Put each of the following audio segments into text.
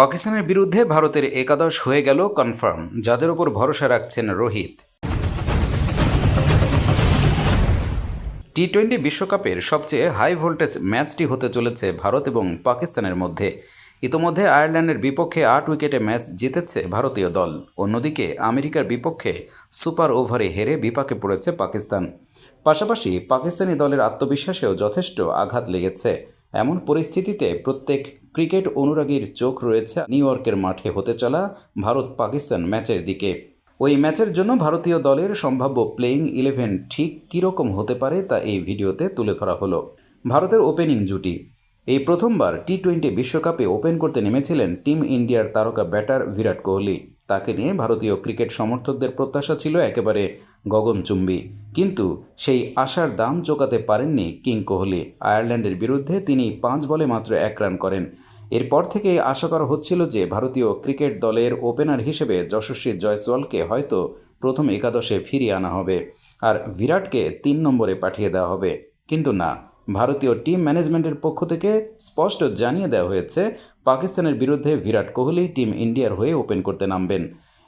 পাকিস্তানের বিরুদ্ধে ভারতের একাদশ হয়ে গেল কনফার্ম যাদের ওপর ভরসা রাখছেন রোহিত। টি টোয়েন্টি বিশ্বকাপের সবচেয়ে হাই ভোল্টেজ ম্যাচটি হতে চলেছে ভারত এবং পাকিস্তানের মধ্যে। ইতোমধ্যে আয়ারল্যান্ডের বিপক্ষে আট উইকেটে ম্যাচ জিতেছে ভারতীয় দল। অন্যদিকে আমেরিকার বিপক্ষে সুপার ওভারে হেরে বিপাকে পড়েছে পাকিস্তান। পাশাপাশি পাকিস্তানি দলের আত্মবিশ্বাসেও যথেষ্ট আঘাত লেগেছে। এমন পরিস্থিতিতে প্রত্যেক ক্রিকেট অনুরাগীর চোখ রয়েছে নিউ ইয়র্কের মাঠে হতে চলা ভারত পাকিস্তান ম্যাচের দিকে। ওই ম্যাচের জন্য ভারতীয় দলের সম্ভাব্য প্লেইং ইলেভেন ঠিক কীরকম হতে পারে তা এই ভিডিওতে তুলে ধরা হলো। ভারতের ওপেনিং জুটি। এই প্রথমবার টি টোয়েন্টি বিশ্বকাপে ওপেন করতে নেমেছিলেন টিম ইন্ডিয়ার তারকা ব্যাটার বিরাট কোহলি। তাকে নিয়ে ভারতীয় ক্রিকেট সমর্থকদের প্রত্যাশা ছিল একেবারে গগনচুম্বী। কিন্তু সেই আশার দাম চোকাতে পারেননি কিং কোহলি। আয়ারল্যান্ডের বিরুদ্ধে তিনি পাঁচ বলে মাত্র এক রান করেন। এরপর থেকে আশা করা হচ্ছিল যে ভারতীয় ক্রিকেট দলের ওপেনার হিসেবে যশস্বী জয়সওয়ালকে হয়তো প্রথম একাদশে ফিরিয়ে আনা হবে। আর বিরাটকে তিন নম্বরে পাঠিয়ে দেওয়া হবে। কিন্তু না ভারতীয় টিম ম্যানেজমেন্টের পক্ষ থেকে স্পষ্ট জানিয়ে দেওয়া হয়েছে, পাকিস্তানের বিরুদ্ধে বিরাট কোহলি টিম ইন্ডিয়ার হয়ে ওপেন করতে নামবেন।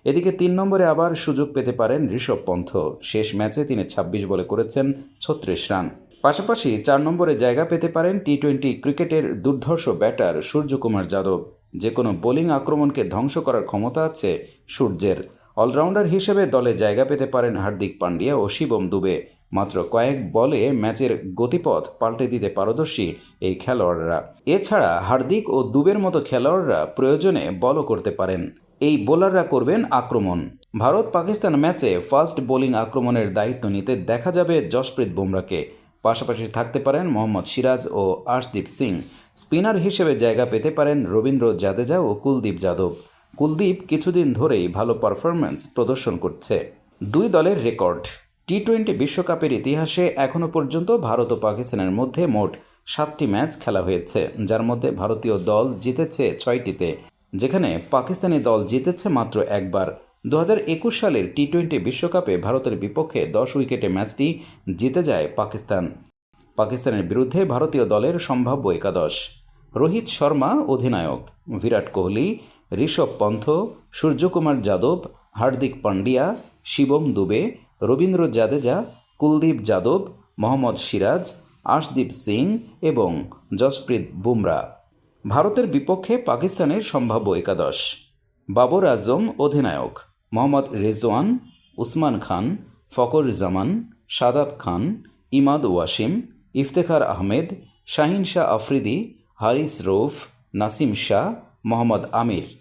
এদিকে তিন নম্বরে আবার সুযোগ পেতে পারেন ঋষভ পন্থ। শেষ ম্যাচে তিনি ২৬ বলে করেছেন ছত্রিশ রান। পাশাপাশি চার নম্বরে জায়গা পেতে পারেন টি টোয়েন্টি ক্রিকেটের দুর্ধর্ষ ব্যাটার সূর্যকুমার যাদব। যে কোনো বোলিং আক্রমণকে ধ্বংস করার ক্ষমতা আছে সূর্যের। অলরাউন্ডার হিসেবে দলে জায়গা পেতে পারেন হার্দিক পান্ডিয়া ও শিবম দুবে। মাত্র কয়েক বলে ম্যাচের গতিপথ পাল্টে দিতে পারদর্শী এই খেলোয়াড়রা। এছাড়া হার্দিক ও দুবের মতো খেলোয়াড়রা প্রয়োজনে বলও করতে পারেন। এই বোলাররা করবেন আক্রমণ। ভারত পাকিস্তান ম্যাচে ফার্স্ট বোলিং আক্রমণের দায়িত্ব নিতে দেখা যাবে জসপ্রীত বুমরাকে পাশাপাশি থাকতে পারেন মোহাম্মদ সিরাজ ও আর্শদীপ সিং। স্পিনার হিসেবে জায়গা পেতে পারেন রবীন্দ্র জাদেজা ও কুলদীপ যাদব। কুলদীপ কিছুদিন ধরেই ভালো পারফরম্যান্স প্রদর্শন করছে। দুই দলের রেকর্ড। টি টোয়েন্টি বিশ্বকাপের ইতিহাসে এখনও পর্যন্ত ভারত ও পাকিস্তানের মধ্যে মোট সাতটি ম্যাচ খেলা হয়েছে, যার মধ্যে ভারতীয় দল জিতেছে ছয়টিতে। যেখানে পাকিস্তানি দল জিতেছে মাত্র একবার। দু সালের টি টোয়েন্টি বিশ্বকাপে ভারতের বিপক্ষে দশ উইকেটে ম্যাচটি জিতে যায় পাকিস্তান। পাকিস্তানের বিরুদ্ধে ভারতীয় দলের সম্ভাব্য একাদশ। রোহিত শর্মা অধিনায়ক। বিরাট কোহলি, ঋষভ পন্থ, সূর্যকুমার যাদব, হার্দিক পান্ডিয়া, শিবম দুবে রবীন্দ্র জাদেজা, কুলদীপ যাদব, মোহাম্মদ সিরাজ, আশদীপ সিং এবং জসপ্রীত বুমরা। ভারতের বিপক্ষে পাকিস্তানের সম্ভাব্য একাদশ। বাবর আজম অধিনায়ক, মোহাম্মদ রেজওয়ান, উসমান খান ফকর জামান সাদাব খান, ইমাদ ওয়াসিম, ইফতেখার আহমেদ, শাহিন শাহ আফ্রিদি, হারিস রৌফ, নাসিম শাহ, মোহাম্মদ আমির।